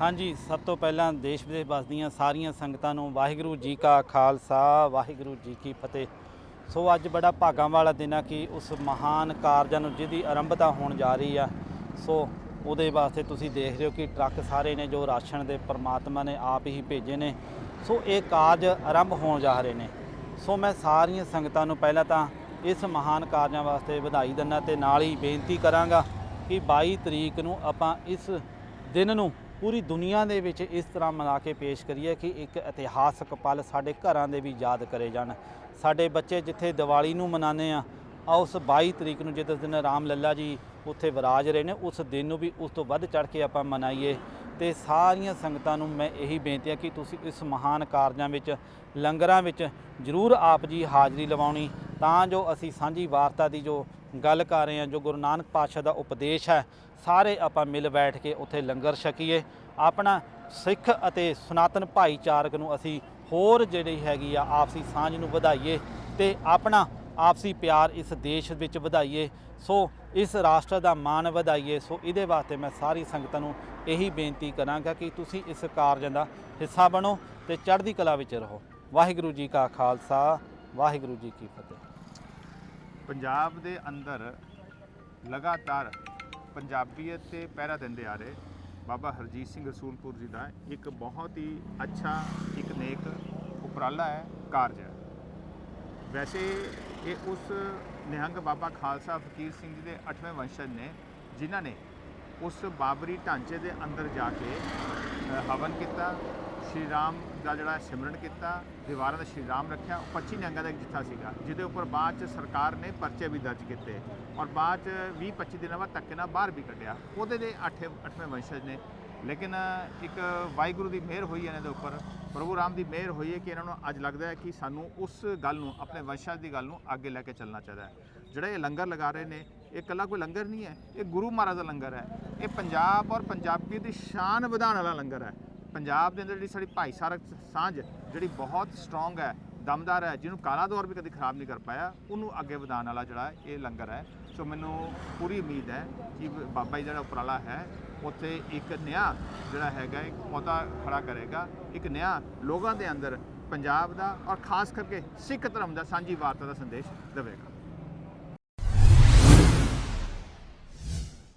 ਹਾਂਜੀ, ਸਭ ਤੋਂ ਪਹਿਲਾਂ ਦੇਸ਼ ਵਿਦੇਸ਼ ਵਸਦੀਆਂ ਸਾਰੀਆਂ ਸੰਗਤਾਂ ਨੂੰ ਵਾਹਿਗੁਰੂ ਜੀ ਕਾ ਖਾਲਸਾ, ਵਾਹਿਗੁਰੂ ਜੀ ਕੀ ਫਤਿਹ। ਸੋ ਅੱਜ ਬੜਾ ਭਾਗਾਂ ਵਾਲਾ ਦਿਨ ਆ ਕਿ ਉਸ ਮਹਾਨ ਕਾਰਜਾਂ ਨੂੰ ਜਿਹਦੀ ਆਰੰਭਤਾ ਹੋਣ ਜਾ ਰਹੀ ਆ, ਸੋ ਉਹਦੇ ਵਾਸਤੇ ਤੁਸੀਂ ਦੇਖ ਰਹੇ ਹੋ ਕਿ ਟਰੱਕ ਸਾਰੇ ਨੇ ਜੋ ਰਾਸ਼ਨ ਦੇ ਪਰਮਾਤਮਾ ਨੇ ਆਪ ਹੀ ਭੇਜੇ ਨੇ, ਸੋ ਇਹ ਕਾਰਜ ਆਰੰਭ ਹੋਣ ਜਾ ਰਹੇ ਨੇ। ਸੋ ਮੈਂ ਸਾਰੀਆਂ ਸੰਗਤਾਂ ਨੂੰ ਪਹਿਲਾਂ ਤਾਂ ਇਸ ਮਹਾਨ ਕਾਰਜਾਂ ਵਾਸਤੇ ਵਧਾਈ ਦਿੰਦਾ ਤੇ ਨਾਲ ਹੀ ਬੇਨਤੀ ਕਰਾਂਗਾ ਕਿ 22 ਤਰੀਕ ਨੂੰ ਆਪਾਂ ਇਸ ਦਿਨ ਨੂੰ ਪੂਰੀ ਦੁਨੀਆ ਦੇ ਵਿੱਚ ਇਸ ਤਰ੍ਹਾਂ ਮਨਾ ਕੇ ਪੇਸ਼ ਕਰੀਏ ਕਿ ਇੱਕ ਇਤਿਹਾਸਕ ਪਲ ਸਾਡੇ ਘਰਾਂ ਦੇ ਵੀ ਯਾਦ ਕਰੇ ਜਾਣ। ਸਾਡੇ ਬੱਚੇ ਜਿੱਥੇ ਦੀਵਾਲੀ ਨੂੰ ਮਨਾਉਂਦੇ ਆ ਆ ਉਸ 22 ਤਰੀਕ ਨੂੰ ਜਿਸ ਦਿਨ ਰਾਮ ਲੱਲਾ ਜੀ ਉੱਥੇ ਵਿਰਾਜ ਰਹੇ ਨੇ, ਉਸ ਦਿਨ ਨੂੰ ਵੀ ਉਸ ਤੋਂ ਵੱਧ ਚੜ ਕੇ ਆਪਾਂ ਮਨਾਈਏ। ਤੇ ਸਾਰੀਆਂ ਸੰਗਤਾਂ ਨੂੰ ਮੈਂ ਇਹੀ ਬੇਨਤੀ ਹੈ ਕਿ ਤੁਸੀਂ ਇਸ ਮਹਾਨ ਕਾਰਜਾਂ ਵਿੱਚ, ਲੰਗਰਾਂ ਵਿੱਚ ਜ਼ਰੂਰ ਆਪ ਜੀ ਹਾਜ਼ਰੀ ਲਵਾਉਣੀ। ਤਾਂ ਜੋ ਅਸੀਂ ਸਾਂਝੀ ਵਾਰਤਾ ਦੀ ਜੋ ਗੱਲ ਕਰ ਰਹੇ ਹਾਂ, ਜੋ ਗੁਰੂ ਨਾਨਕ ਪਾਤਸ਼ਾਹ ਦਾ ਉਪਦੇਸ਼ ਹੈ, ਸਾਰੇ ਆਪਾਂ ਮਿਲ ਬੈਠ ਕੇ ਉੱਥੇ ਲੰਗਰ ਛਕੀਏ। ਆਪਣਾ ਸਿੱਖ ਅਤੇ ਸਨਾਤਨ ਭਾਈਚਾਰਕ ਨੂੰ ਅਸੀਂ ਹੋਰ ਜਿਹੜੀ ਹੈਗੀ ਆ ਆਪਸੀ ਸਾਂਝ ਨੂੰ ਵਧਾਈਏ ਤੇ ਆਪਣਾ ਆਪਸੀ ਪਿਆਰ ਇਸ ਦੇਸ਼ ਵਿੱਚ ਵਧਾਈਏ। ਸੋ ਇਸ ਰਾਸ਼ਟਰ ਦਾ ਮਾਣ ਵਧਾਈਏ। ਸੋ ਇਹਦੇ ਵਾਸਤੇ ਮੈਂ ਸਾਰੀ ਸੰਗਤਾਂ ਨੂੰ ਇਹੀ ਬੇਨਤੀ ਕਰਾਂਗਾ ਕਿ ਤੁਸੀਂ ਇਸ ਕਾਰਜ ਦਾ ਹਿੱਸਾ ਬਣੋ ਤੇ ਚੜ੍ਹਦੀ ਕਲਾ ਵਿੱਚ ਰਹੋ। ਵਾਹਿਗੁਰੂ ਜੀ ਕਾ ਖਾਲਸਾ, ਵਾਹਿਗੁਰੂ ਜੀ ਕੀ ਫਤਿਹ। ਪੰਜਾਬ ਦੇ ਅੰਦਰ ਲਗਾਤਾਰ ਪੰਜਾਬੀਅਤ ਤੇ ਪਹਿਰਾ ਦਿੰਦੇ ਆ ਰਹੇ ਬਾਬਾ ਹਰਜੀਤ ਸਿੰਘ ਰਸੂਲਪੁਰ ਜੀ ਦਾ ਇੱਕ ਬਹੁਤ ਹੀ ਅੱਛਾ ਇੱਕ ਨੇਕ ਉਪਰਾਲਾ ਹੈ, ਕਾਰਜ ਹੈ। ਵੈਸੇ ਇਹ ਉਸ ਨਿਹੰਗ ਬਾਬਾ ਖਾਲਸਾ ਫਕੀਰ ਸਿੰਘ ਜੀ ਦੇ 8ਵੇਂ ਵੰਸ਼ਜ ਨੇ, ਜਿਨ੍ਹਾਂ ਨੇ ਉਸ ਬਾਬਰੀ ਢਾਂਚੇ ਦੇ ਅੰਦਰ ਜਾ ਕੇ ਹਵਨ ਕੀਤਾ ਸ਼੍ਰੀ ਰਾਮ ਦਾ ਜਿਹੜਾ ਸਿਮਰਨ ਕੀਤਾ, ਦੀਵਾਰਾਂ ਦਾ ਸ਼੍ਰੀ ਰਾਮ ਰੱਖਿਆ, ਉਹ 25 ਨਿਹੰਗਾਂ ਦਾ ਇੱਕ ਜਿੱਥਾ ਸੀਗਾ, ਜਿਹਦੇ ਉੱਪਰ ਬਾਅਦ ਚ ਸਰਕਾਰ ਨੇ ਪਰਚੇ ਵੀ ਦਰਜ ਕੀਤੇ ਔਰ ਬਾਅਦ ਚ 20 25 ਦਿਨਾਂ ਬਾਅਦ ਧੱਕੇ ਨਾਲ ਬਾਹਰ ਵੀ ਕੱਢਿਆ। ਉਹਦੇ ਦੇ 8ਵੇਂ 8ਵੇਂ ਵੰਸ਼ਜ ਨੇ। ਲੇਕਿਨ ਇੱਕ ਵਾਹਿਗੁਰੂ ਦੀ ਮਿਹਰ ਹੋਈ ਇਹਨਾਂ ਦੇ ਉੱਪਰ, ਪ੍ਰਭੂ ਰਾਮ ਦੀ ਮਿਹਰ ਹੋਈ ਹੈ ਕਿ ਇਹਨਾਂ ਨੂੰ ਅੱਜ ਲੱਗਦਾ ਹੈ ਕਿ ਸਾਨੂੰ ਉਸ ਗੱਲ ਨੂੰ, ਆਪਣੇ ਵੰਸ਼ਜ ਦੀ ਗੱਲ ਨੂੰ ਅੱਗੇ ਲੈ ਕੇ ਚੱਲਣਾ ਚਾਹੀਦਾ ਹੈ। ਜਿਹੜਾ ਇਹ ਲੰਗਰ ਲਗਾ ਰਹੇ ਨੇ, ਇਹ ਇਕੱਲਾ ਕੋਈ ਲੰਗਰ ਨਹੀਂ ਹੈ, ਇਹ ਗੁਰੂ ਮਹਾਰਾਜ ਦਾ ਲੰਗਰ ਹੈ। ਇਹ ਪੰਜਾਬ ਔਰ ਪੰਜਾਬੀ ਦੀ ਸ਼ਾਨ ਵਧਾਉਣ ਵਾਲਾ ਲੰਗਰ ਹੈ। ਪੰਜਾਬ ਦੇ ਅੰਦਰ ਜਿਹੜੀ ਸਾਡੀ ਭਾਈਚਾਰਕ ਸਾਂਝ, ਜਿਹੜੀ ਬਹੁਤ ਸਟਰੋਂਗ ਹੈ, ਦਮਦਾਰ ਹੈ, ਜਿਹਨੂੰ ਕਾਲਾ ਦੌਰ ਵੀ ਕਦੀ ਖਰਾਬ ਨਹੀਂ ਕਰ ਪਾਇਆ, ਉਹਨੂੰ ਅੱਗੇ ਵਧਾਉਣ ਵਾਲਾ ਜਿਹੜਾ ਇਹ ਲੰਗਰ ਹੈ। ਸੋ ਮੈਨੂੰ ਪੂਰੀ ਉਮੀਦ ਹੈ ਕਿ ਬਾਬਾ ਜੀ ਜਿਹੜਾ ਉਪਰਾਲਾ ਹੈ, ਉੱਥੇ ਇੱਕ ਨਿਆ ਜਿਹੜਾ ਹੈਗਾ, ਇੱਕ ਪੌਦਾ ਖੜਾ ਕਰੇਗਾ, ਇੱਕ ਨਿਆ ਲੋਕਾਂ ਦੇ ਅੰਦਰ ਪੰਜਾਬ ਦਾ ਔਰ ਖਾਸ ਕਰਕੇ ਸਿੱਖ ਧਰਮ ਦਾ ਸਾਂਝੀ ਵਾਰਤਾ ਦਾ ਸੰਦੇਸ਼ ਦੇਵੇਗਾ।